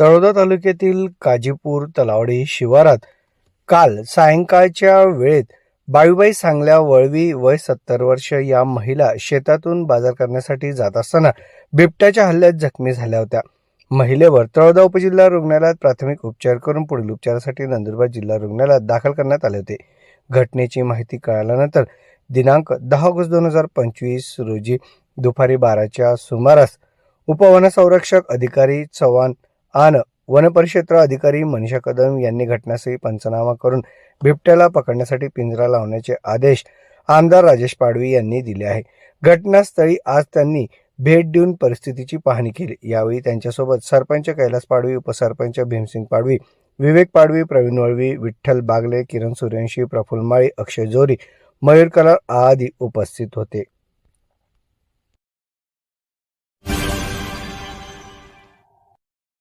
तळोदा तालुक्यातील काजीपूर तलावडी शिवारात काल सायंकाळच्या वेळेत बाळूबाई सांगल्या वळवी वय सत्तर वर्ष या महिला शेतातून बाजार करण्यासाठी जात असताना बिबट्याच्या हल्ल्यात जखमी झाल्या होत्या. महिलेवर तळोदा उपजिल्हा रुग्णालयात प्राथमिक उपचार करून पुढील उपचारासाठी नंदुरबार जिल्हा रुग्णालयात दाखल करण्यात आले होते. घटनेची माहिती कळाल्यानंतर दिनांक दहा ऑगस्ट दोन हजार पंचवीस रोजी दुपारी बाराच्या सुमारास उपवनसंरक्षक अधिकारी चव्हाण आन वनपरिक्षेत्र अधिकारी मनीषा कदम यांनी घटनास्थळी पंचनामा करून बिबट्याला पकडण्यासाठी पिंजरा लावण्याचे आदेश आमदार राजेश पाडवी यांनी दिले आहे. घटनास्थळी आज त्यांनी भेट देऊन परिस्थितीची पाहणी केली. यावेळी त्यांच्यासोबत सरपंच कैलास पाडवी उपसरपंच भीमसिंग पाडवी विवेक पाडवी प्रवीण वळवी विठ्ठल बागले किरण सूर्यवंशी प्रफुल्ल माळी अक्षय जोरी मयूर कलार आदी उपस्थित होते.